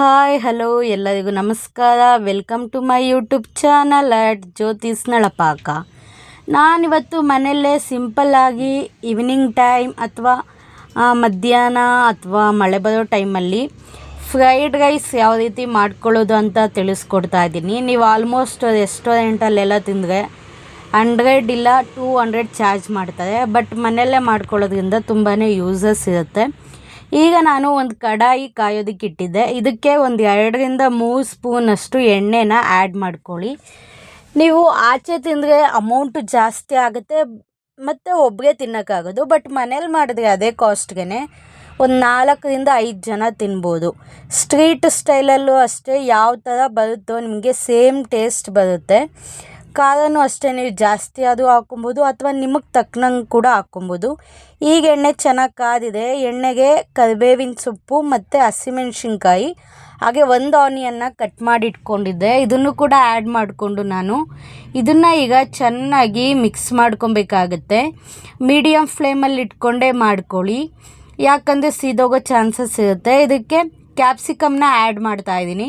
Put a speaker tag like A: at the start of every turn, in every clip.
A: Hi, hello ಎಲ್ಲರಿಗೂ ನಮಸ್ಕಾರ. Welcome to my YouTube channel at Jyothi's Nalapaka. ನಾನಿವತ್ತು ಮನೆಯಲ್ಲೇ ಸಿಂಪಲ್ಲಾಗಿ ಈವ್ನಿಂಗ್ ಟೈಮ್ ಅಥವಾ ಮಧ್ಯಾಹ್ನ ಅಥವಾ ಮಳೆ ಬರೋ ಟೈಮಲ್ಲಿ ಫ್ರೈಡ್ ರೈಸ್ ಯಾವ ರೀತಿ ಮಾಡ್ಕೊಳ್ಳೋದು ಅಂತ ತಿಳಿಸ್ಕೊಡ್ತಾ ಇದ್ದೀನಿ. ನೀವು ಆಲ್ಮೋಸ್ಟ್ ರೆಸ್ಟೋರೆಂಟಲ್ಲೆಲ್ಲ ತಿಂದರೆ ಹಂಡ್ರೆಡ್ ಇಲ್ಲ ಟೂ ಹಂಡ್ರೆಡ್ ಚಾರ್ಜ್ ಮಾಡ್ತಾರೆ. ಬಟ್ ಮನೆಯಲ್ಲೇ ಮಾಡ್ಕೊಳ್ಳೋದ್ರಿಂದ ತುಂಬಾ ಯೂಸಸ್ ಇರುತ್ತೆ. ಈಗ ನಾನು ಒಂದು ಕಡಾಯಿ ಕಾಯೋದಕ್ಕೆ ಇಟ್ಟಿದ್ದೆ. ಇದಕ್ಕೆ ಒಂದು ಎರಡರಿಂದ ಮೂರು ಸ್ಪೂನಷ್ಟು ಎಣ್ಣೆನ ಆ್ಯಡ್ ಮಾಡ್ಕೊಳ್ಳಿ. ನೀವು ಆಚೆ ತಿಂದರೆ ಅಮೌಂಟ್ ಜಾಸ್ತಿ ಆಗುತ್ತೆ, ಮತ್ತು ಒಬ್ಬರೇ ತಿನ್ನೋಕ್ಕಾಗೋದು ಬಟ್ ಮನೇಲಿ ಮಾಡಿದ್ರೆ ಅದೇ ಕಾಸ್ಟ್ಗೆ ಒಂದು ನಾಲ್ಕರಿಂದ ಐದು ಜನ ತಿನ್ಬೋದು. ಸ್ಟ್ರೀಟ್ ಸ್ಟೈಲಲ್ಲೂ ಅಷ್ಟೇ, ಯಾವ ಥರ ಬರುತ್ತೋ ನಿಮಗೆ ಸೇಮ್ ಟೇಸ್ಟ್ ಬರುತ್ತೆ. ಖಾರನೂ ಅಷ್ಟೇ ನೀವು ಜಾಸ್ತಿ ಅದು ಹಾಕ್ಕೊಬೋದು ಅಥವಾ ನಿಮಗೆ ತಕ್ಕನಂಗೆ ಕೂಡ ಹಾಕ್ಕೊಬೋದು. ಈಗ ಎಣ್ಣೆ ಚೆನ್ನಾಗಿ ಕಾದಿದೆ. ಎಣ್ಣೆಗೆ ಕರಿಬೇವಿನ ಸೊಪ್ಪು ಮತ್ತು ಹಸಿಮೆಣ್ಸಿನ್ಕಾಯಿ, ಹಾಗೆ ಒಂದು ಆನಿಯನ್ನ ಕಟ್ ಮಾಡಿ ಇಟ್ಕೊಂಡಿದ್ದೆ. ಇದನ್ನು ಕೂಡ ಆ್ಯಡ್ ಮಾಡಿಕೊಂಡು ನಾನು. ಇದನ್ನು ಈಗ ಚೆನ್ನಾಗಿ ಮಿಕ್ಸ್ ಮಾಡ್ಕೊಬೇಕಾಗತ್ತೆ. ಮೀಡಿಯಮ್ ಫ್ಲೇಮಲ್ಲಿ ಇಟ್ಕೊಂಡೇ ಮಾಡ್ಕೊಳ್ಳಿ. ಯಾಕಂದರೆ ಸೀದೋಗೋ ಚಾನ್ಸಸ್ ಇರುತ್ತೆ. ಇದಕ್ಕೆ ಕ್ಯಾಪ್ಸಿಕಮ್ನ ಆ್ಯಡ್ ಮಾಡ್ತಾ ಇದ್ದೀನಿ.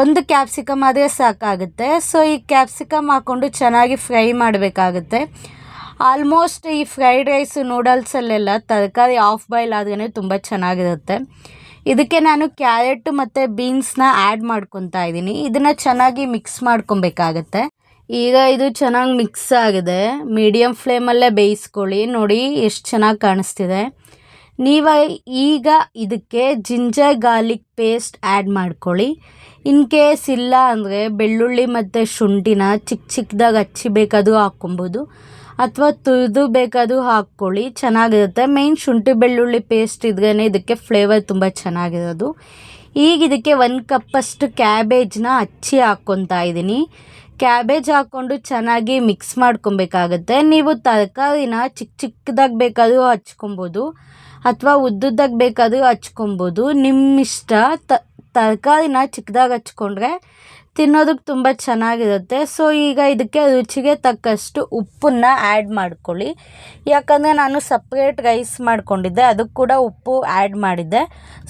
A: ಒಂದು ಕ್ಯಾಪ್ಸಿಕಮ್ ಆದರೆ ಸಾಕಾಗುತ್ತೆ. ಸೊ ಈ ಕ್ಯಾಪ್ಸಿಕಮ್ ಹಾಕ್ಕೊಂಡು ಚೆನ್ನಾಗಿ ಫ್ರೈ ಮಾಡಬೇಕಾಗುತ್ತೆ. ಆಲ್ಮೋಸ್ಟ್ ಈ ಫ್ರೈಡ್ ರೈಸು ನೂಡಲ್ಸಲ್ಲೆಲ್ಲ ತರಕಾರಿ ಆಫ್ ಬಾಯ್ಲ್ ಆದ್ರೇ ತುಂಬ ಚೆನ್ನಾಗಿರುತ್ತೆ. ಇದಕ್ಕೆ ನಾನು ಕ್ಯಾರೆಟ್ ಮತ್ತು ಬೀನ್ಸ್ನ ಆ್ಯಡ್ ಮಾಡ್ಕೊತಾ ಇದ್ದೀನಿ. ಇದನ್ನು ಚೆನ್ನಾಗಿ ಮಿಕ್ಸ್ ಮಾಡ್ಕೊಬೇಕಾಗತ್ತೆ. ಈಗ ಇದು ಚೆನ್ನಾಗಿ ಮಿಕ್ಸ್ ಆಗಿದೆ. ಮೀಡಿಯಮ್ ಫ್ಲೇಮಲ್ಲೇ ಬೇಯಿಸ್ಕೊಳ್ಳಿ. ನೋಡಿ ಎಷ್ಟು ಚೆನ್ನಾಗಿ ಕಾಣಿಸ್ತಿದೆ. ನೀವು ಈಗ ಇದಕ್ಕೆ ಜಿಂಜರ್ ಗಾರ್ಲಿಕ್ ಪೇಸ್ಟ್ ಆ್ಯಡ್ ಮಾಡ್ಕೊಳ್ಳಿ. ಇನ್ ಕೇಸ್ ಇಲ್ಲ ಅಂದರೆ ಬೆಳ್ಳುಳ್ಳಿ ಮತ್ತು ಶುಂಠಿನ ಚಿಕ್ಕ ಚಿಕ್ಕದಾಗಿ ಹಚ್ಚಿ ಬೇಕಾದರೂ ಹಾಕ್ಕೊಬೋದು. ಅಥವಾ ತುರಿದು ಬೇಕಾದರೂ ಹಾಕ್ಕೊಳ್ಳಿ. ಚೆನ್ನಾಗಿರುತ್ತೆ. ಮೇಯ್ನ್ ಶುಂಠಿ ಬೆಳ್ಳುಳ್ಳಿ ಪೇಸ್ಟ್ ಇದ್ರೇ ಇದಕ್ಕೆ ಫ್ಲೇವರ್ ತುಂಬ ಚೆನ್ನಾಗಿರೋದು. ಈಗ ಇದಕ್ಕೆ ಒಂದು ಕಪ್ಪಷ್ಟು ಕ್ಯಾಬೇಜ್ನ ಹಚ್ಚಿ ಹಾಕ್ಕೊತಾ ಇದ್ದೀನಿ. ಕ್ಯಾಬೇಜ್ ಹಾಕ್ಕೊಂಡು ಚೆನ್ನಾಗಿ ಮಿಕ್ಸ್ ಮಾಡ್ಕೊಬೇಕಾಗತ್ತೆ. ನೀವು ತರಕಾರಿನ ಚಿಕ್ಕ ಚಿಕ್ಕದಾಗಿ ಬೇಕಾದರೂ ಹಚ್ಕೊಬೋದು. ಅಥವಾ ಉದ್ದುದ್ದಾಗಿ ಬೇಕಾದರೂ ಹಚ್ಕೊಬೋದು. ನಿಮ್ಮ ಇಷ್ಟ ತರಕಾರಿನ ಚಿಕ್ಕದಾಗಿ ಹಚ್ಕೊಂಡ್ರೆ ತಿನ್ನೋದಕ್ಕೆ ತುಂಬ ಚೆನ್ನಾಗಿರುತ್ತೆ. ಸೊ ಈಗ ಇದಕ್ಕೆ ರುಚಿಗೆ ತಕ್ಕಷ್ಟು ಉಪ್ಪನ್ನು ಆ್ಯಡ್ ಮಾಡ್ಕೊಳ್ಳಿ. ಯಾಕಂದರೆ ನಾನು ಸಪ್ರೇಟ್ ರೈಸ್ ಮಾಡ್ಕೊಂಡಿದ್ದೆ ಅದಕ್ಕೆ ಕೂಡ ಉಪ್ಪು ಆ್ಯಡ್ ಮಾಡಿದ್ದೆ.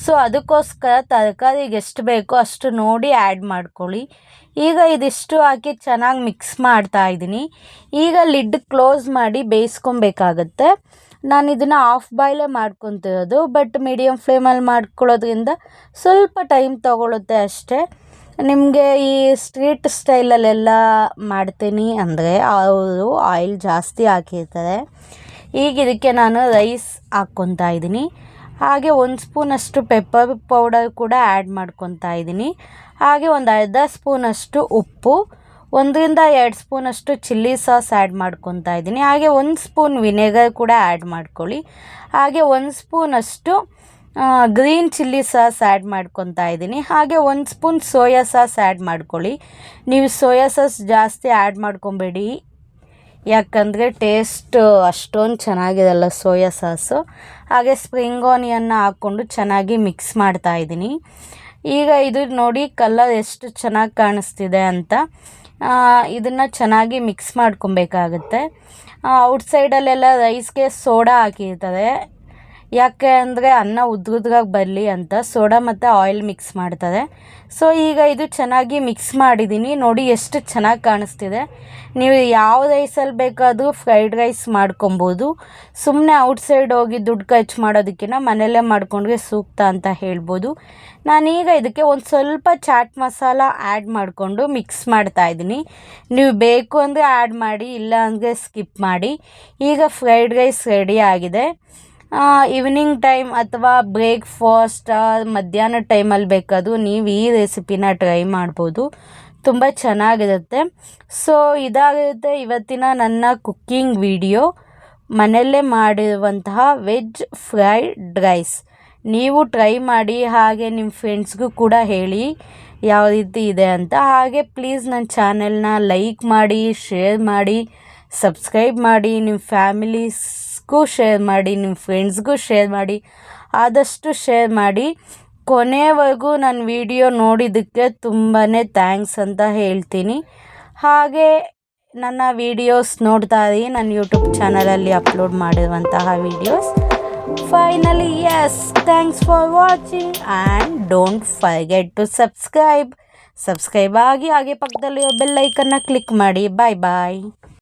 A: ಸೊ ಅದಕ್ಕೋಸ್ಕರ ತರಕಾರಿಗೆ ಎಷ್ಟು ಬೇಕೋ ಅಷ್ಟು ನೋಡಿ ಆ್ಯಡ್ ಮಾಡ್ಕೊಳ್ಳಿ. ಈಗ ಇದಿಷ್ಟು ಹಾಕಿ ಚೆನ್ನಾಗಿ ಮಿಕ್ಸ್ ಮಾಡ್ತಾ ಇದ್ದೀನಿ. ಈಗ ಲಿಡ್ ಕ್ಲೋಸ್ ಮಾಡಿ ಬೇಯಿಸ್ಕೊಬೇಕಾಗತ್ತೆ. ನಾನು ಇದನ್ನು ಆಫ್ ಬಾಯ್ಲೇ ಮಾಡ್ಕೊತಿರೋದು ಬಟ್ ಮೀಡಿಯಮ್ ಫ್ಲೇಮಲ್ಲಿ ಮಾಡ್ಕೊಳ್ಳೋದ್ರಿಂದ ಸ್ವಲ್ಪ ಟೈಮ್ ತೊಗೊಳುತ್ತೆ ಅಷ್ಟೇ. ನಿಮಗೆ ಈ ಸ್ಟ್ರೀಟ್ ಸ್ಟೈಲಲ್ಲೆಲ್ಲ ಮಾಡ್ತೀನಿ ಅಂದರೆ ಅವರು ಆಯಿಲ್ ಜಾಸ್ತಿ ಹಾಕಿರ್ತಾರೆ. ಈಗ ಇದಕ್ಕೆ ನಾನು ರೈಸ್ ಹಾಕ್ಕೊತಾ ಇದ್ದೀನಿ. ಹಾಗೆ ಒಂದು ಸ್ಪೂನಷ್ಟು ಪೆಪ್ಪರ್ ಪೌಡರ್ ಕೂಡ ಆ್ಯಡ್ ಮಾಡ್ಕೊತಾ ಇದ್ದೀನಿ. ಹಾಗೆ ಒಂದು ಅರ್ಧ ಸ್ಪೂನಷ್ಟು ಉಪ್ಪು. ಒಂದರಿಂದ ಎರಡು ಸ್ಪೂನಷ್ಟು ಚಿಲ್ಲಿ ಸಾಸ್ ಆ್ಯಡ್ ಮಾಡ್ಕೊತಾ ಇದ್ದೀನಿ. ಹಾಗೆ ಒಂದು ಸ್ಪೂನ್ ವಿನೆಗರ್ ಕೂಡ ಆ್ಯಡ್ ಮಾಡ್ಕೊಳ್ಳಿ. ಹಾಗೆ ಒಂದು ಸ್ಪೂನಷ್ಟು ಗ್ರೀನ್ ಚಿಲ್ಲಿ ಸಾಸ್ ಆ್ಯಡ್ ಮಾಡ್ಕೊತಾ ಇದ್ದೀನಿ. ಹಾಗೆ ಒಂದು ಸ್ಪೂನ್ ಸೋಯಾ ಸಾಸ್ ಆ್ಯಡ್ ಮಾಡ್ಕೊಳ್ಳಿ. ನೀವು ಸೋಯಾ ಸಾಸ್ ಜಾಸ್ತಿ ಆ್ಯಡ್ ಮಾಡ್ಕೊಬೇಡಿ. ಯಾಕಂದರೆ ಟೇಸ್ಟ್ ಅಷ್ಟೊಂದು ಚೆನ್ನಾಗಿರಲ್ಲ ಸೋಯಾ ಸಾಸು. ಹಾಗೆ ಸ್ಪ್ರಿಂಗ್ ಆನಿಯನ್ನ ಹಾಕ್ಕೊಂಡು ಚೆನ್ನಾಗಿ ಮಿಕ್ಸ್ ಮಾಡ್ತಾ ಇದ್ದೀನಿ. ಈಗ ಇದು ನೋಡಿ ಕಲರ್ ಎಷ್ಟು ಚೆನ್ನಾಗಿ ಕಾಣಿಸ್ತಿದೆ ಅಂತ. ಇದನ್ನು ಚೆನ್ನಾಗಿ ಮಿಕ್ಸ್ ಮಾಡ್ಕೊಬೇಕಾಗುತ್ತೆ. ಔಟ್ಸೈಡಲ್ಲೆಲ್ಲ ರೈಸ್ಗೆ ಸೋಡಾ ಹಾಕಿರ್ತಾರೆ ಯಾಕೆ ಅಂದರೆ ಅನ್ನ ಉದ್ರುದ್ರಾಗಿ ಬರಲಿ ಅಂತ ಸೋಡಾ ಮತ್ತು ಆಯಿಲ್ ಮಿಕ್ಸ್ ಮಾಡ್ತಾರೆ ಸೊ ಈಗ ಇದು ಚೆನ್ನಾಗಿ ಮಿಕ್ಸ್ ಮಾಡಿದ್ದೀನಿ ನೋಡಿ ಎಷ್ಟು ಚೆನ್ನಾಗಿ ಕಾಣಿಸ್ತಿದೆ. ನೀವು ಯಾವ ರೈಸಲ್ಲಿ ಬೇಕಾದರೂ ಫ್ರೈಡ್ ರೈಸ್ ಮಾಡ್ಕೊಬೋದು. ಸುಮ್ಮನೆ ಔಟ್ಸೈಡ್ ಹೋಗಿ ದುಡ್ಡು ಖರ್ಚು ಮಾಡೋದಕ್ಕಿಂತ ಮನೆಯಲ್ಲೇ ಮಾಡ್ಕೊಂಡ್ರೆ ಸೂಕ್ತ ಅಂತ ಹೇಳ್ಬೋದು. ನಾನೀಗ ಇದಕ್ಕೆ ಒಂದು ಸ್ವಲ್ಪ ಚಾಟ್ ಮಸಾಲ ಆ್ಯಡ್ ಮಾಡಿಕೊಂಡು ಮಿಕ್ಸ್ ಮಾಡ್ತಾ ಇದ್ದೀನಿ ನೀವು ಬೇಕು ಅಂದರೆ ಆ್ಯಡ್ ಮಾಡಿ, ಇಲ್ಲ ಅಂದರೆ ಸ್ಕಿಪ್ ಮಾಡಿ. ಈಗ ಫ್ರೈಡ್ ರೈಸ್ ರೆಡಿ ಆಗಿದೆ. ಈವ್ನಿಂಗ್ ಟೈಮ್ ಅಥವಾ ಬ್ರೇಕ್ಫಾಸ್ಟ್ ಮಧ್ಯಾಹ್ನ ಟೈಮಲ್ಲಿ ಬೇಕಾದರೂ ನೀವು ಈ ರೆಸಿಪಿನ ಟ್ರೈ ಮಾಡ್ಬೋದು. ತುಂಬ ಚೆನ್ನಾಗಿರುತ್ತೆ. ಸೊ ಇದಾಗಿರುತ್ತೆ ಇವತ್ತಿನ ನನ್ನ ಕುಕ್ಕಿಂಗ್ ವಿಡಿಯೋ ಮನೆಯಲ್ಲೇ ಮಾಡಿರುವಂತಹ ವೆಜ್ ಫ್ರೈಡ್ ರೈಸ್ ನೀವು ಟ್ರೈ ಮಾಡಿ, ಹಾಗೆ ನಿಮ್ಮ ಫ್ರೆಂಡ್ಸ್ಗೂ ಕೂಡ ಹೇಳಿ ಯಾವ ರೀತಿ ಇದೆ ಅಂತ. ಹಾಗೆ ಪ್ಲೀಸ್ ನನ್ನ ಚಾನೆಲ್ನ ಲೈಕ್ ಮಾಡಿ ಶೇರ್ ಮಾಡಿ ಸಬ್ಸ್ಕ್ರೈಬ್ ಮಾಡಿ ನಿಮ್ಮ ಫ್ಯಾಮಿಲೀಸ್ಗೂ ಶೇರ್ ಮಾಡಿ ನಿಮ್ಮ ಫ್ರೆಂಡ್ಸ್ಗೂ ಶೇರ್ ಮಾಡಿ, ಆದಷ್ಟು ಶೇರ್ ಮಾಡಿ. ಕೊನೆವರೆಗೂ ನನ್ನ ವಿಡಿಯೋ ನೋಡಿದ್ದಕ್ಕೆ ತುಂಬಾ ಥ್ಯಾಂಕ್ಸ್ ಅಂತ ಹೇಳ್ತೀನಿ. ಹಾಗೆ ನನ್ನ ವೀಡಿಯೋಸ್ ನೋಡ್ತಾ ಇರಿ ನನ್ನ ಯೂಟ್ಯೂಬ್ ಚಾನಲಲ್ಲಿ ಅಪ್ಲೋಡ್ ಮಾಡಿರುವಂತಹ videos finally yes thanks for watching and don't forget to subscribe subscribe ಆಗಿ, ಹಾಗೆ ಪಕ್ಕದಲ್ಲಿ ಬೆಲ್ ಐಕನ್ನ ಕ್ಲಿಕ್ ಮಾಡಿ. ಬಾಯ್ ಬಾಯ್